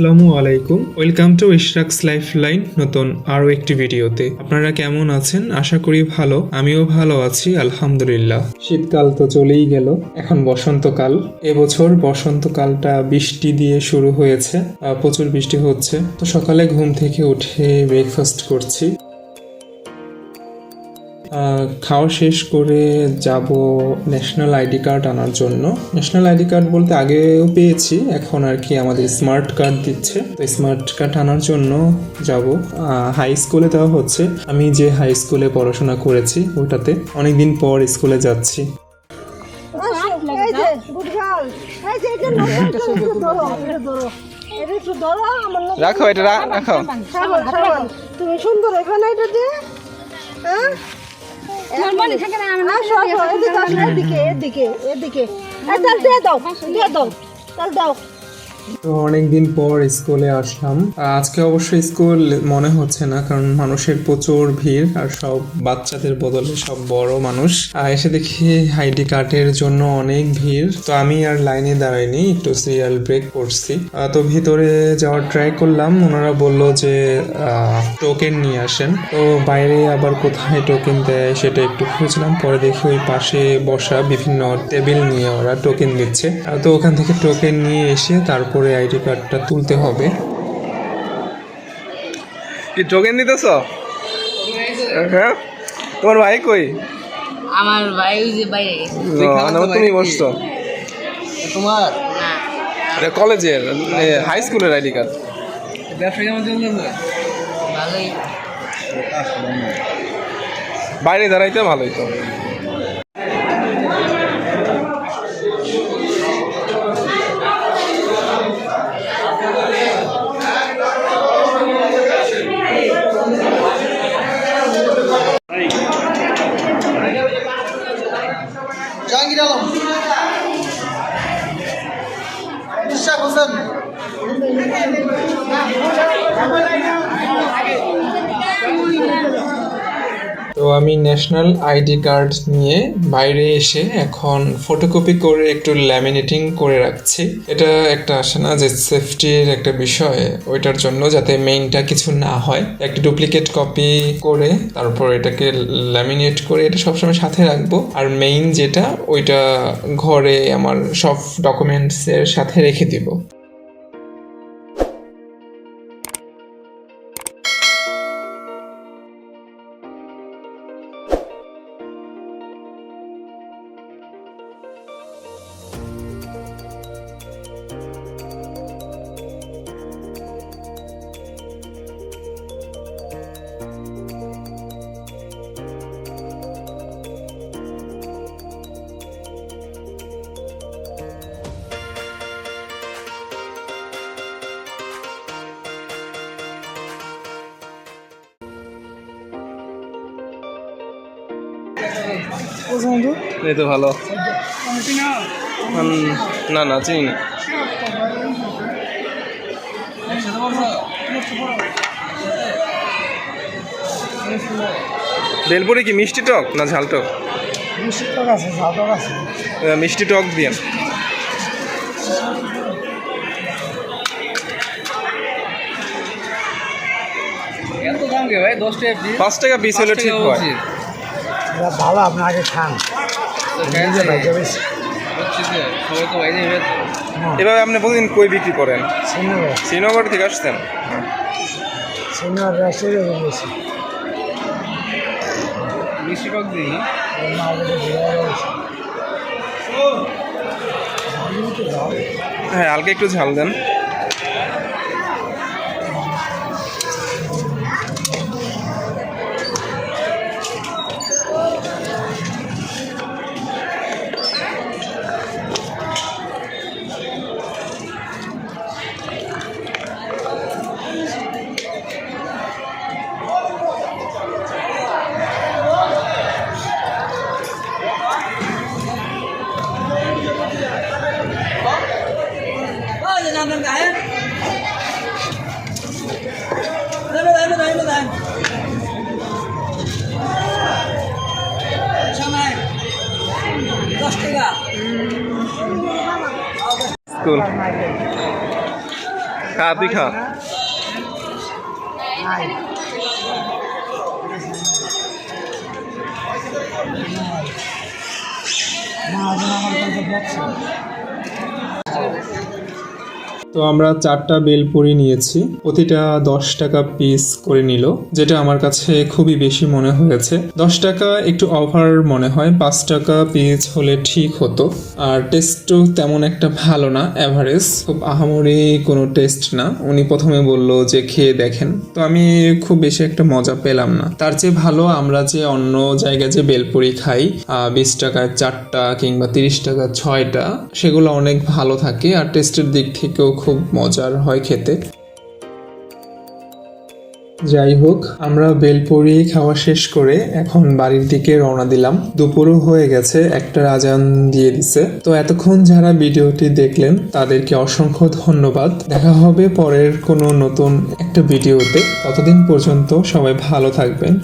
আসসালামু আলাইকুম। Welcome to Ishraq's life line নতুন আরও একটি ভিডিওতে। আপনারা কেমন আছেন? আশা করি ভালো। আমিও ভালো আছি, আলহামদুলিল্লাহ। শীতকাল তো চলেই গেল, এখন বসন্তকাল। এবছর বসন্তকালটা বৃষ্টি দিয়ে শুরু হয়েছে প্রচুর বৃষ্টি হচ্ছে। তো সকালে ঘুম থেকে উঠে ব্রেকফাস্ট করছি। খাওয়া শেষ করে যাব ন্যাশনাল আইডি কার্ড আনার জন্য। ন্যাশনাল আইডি কার্ড বলতে আগেও পেয়েছি এখন আর কি আমাদের স্মার্ট কার্ড দিচ্ছে। তো স্মার্ট কার্ড আনার জন্য যাব। হাই স্কুলে দেওয়া হচ্ছে। আমি যে হাই স্কুলে পড়াশোনা করেছি ওটাতে অনেকদিন পর স্কুলে যাচ্ছি। রাখো এটা রাখো। তুমি সুন্দর হবে না এটা দিয়ে হ্যাঁ? আসো। আসো এদিকে আসো এদিকে এদিকে এদিকে। এই দিয়ে দাও দাও দাও। অনেকদিন পর স্কুলে আসলাম। আজকে অবশ্য স্কুল মনে হচ্ছে না, কারণ মানুষের প্রচুর ভিড় আর সব বাচ্চাদের বদলে সব বড় মানুষ। এসে দেখি আইডি কার্ডের জন্য অনেক ভিড়। তো আমি আর লাইনে দাঁড়াইনি, একটু সিরিয়াল ব্রেক করছি। তো ভিতরে যাওয়ার ট্রাই করলাম, ওনারা বলল যে টোকেন নিয়ে আসেন। তো বাইরে আবার কোথায় টোকেন দেয় সেটা একটু খুঁজলাম, পরে দেখি ওই পাশে বসা বিভিন্ন টেবিল নিয়ে ওরা টোকেন দিচ্ছে। তো ওখান থেকে টোকেন নিয়ে এসে তারপরে আইডি কার্ডটা তুলতে হবে। কি টোকেন দিতেছ? হ্যাঁ? তোমার ভাই কই? আমার ভাই ওই যে বাইরে গেছে। তুমি বসছো। তোমার? না। এটা কলেজের হাই স্কুলের আইডি কার্ড। ব্যবসা কেমন চলতেছে ভালোই। বাইরে দাঁড়াইতে ভালোই তো। জাহাঙ্গীর আলম ইশাক হোসেন তো আমি ন্যাশনাল আইডি কার্ড নিয়ে বাইরে এসে এখন ফটোকপি করে একটু ল্যামিনেটিং করে রাখছি। এটা একটা আসে না যে সেফটির একটা বিষয়, ওইটার জন্য যাতে মেইনটা কিছু না হয়। একটা ডুপ্লিকেট কপি করে তারপর এটাকে ল্যামিনেট করে এটা সবসময় সাথে রাখব। আর মেইন যেটা, ওইটা ঘরে আমার সব ডকুমেন্টসের সাথে রেখে দিব। এই তো ভালো। না না চিনি না। বেলপুরি কি মিষ্টি টক না ঝাল টক? মিষ্টি টক দিয়ে। এত দাম কে ভাই? দশ টাকা পাঁচ টাকা পিস হলে ঠিক হয়। ভালো আপনি আগে খান। হয়ে। এভাবে আপনি প্রতিদিন কই বিক্রি করেন? শ্রীনগর থেকে আসতেন সিনেমার রাষ্ট্রীয় বেশি। মিষ্টি টক দিই হ্যাঁ হালকা একটু ঝাল দেন। স্কুল খা তুই খা নাই না তো আমরা চারটা বেলপুরি নিয়েছি। প্রতিটা দশ টাকা পিস করে নিল, যেটা আমার কাছে খুবই বেশি মনে হয়েছে। দশ টাকা একটু ওভার মনে হয়, পাঁচ টাকা পিস হলে ঠিক হতো। আর টেস্টও তেমন একটা ভালো না অ্যাভারেজ খুব আহামরি কোনো টেস্ট না। উনি প্রথমে বলল যে, খেয়ে দেখেন। তো আমি খুব বেশি একটা মজা পেলাম না। তার চেয়ে ভালো আমরা যে অন্য জায়গায় যে বেলপুরি খাই বিশ টাকায় চারটা কিংবা তিরিশ টাকা ছয়টা, সেগুলো অনেক ভালো থাকে। আর টেস্টের দিক থেকেও খুব মজার হয় খেতে। যাই হোক, আমরা বেলপুরি খাওয়া শেষ করে এখন বাড়ির দিকে রওনা দিলাম। দুপুরও হয়ে গেছে, একটা আজান দিয়ে দিছে। তো এতক্ষণ যারা ভিডিওটি দেখলেন, তাদেরকে অসংখ্য ধন্যবাদ। দেখা হবে পরের কোনো নতুন একটা ভিডিওতে। ততদিন পর্যন্ত সবাই ভালো থাকবেন।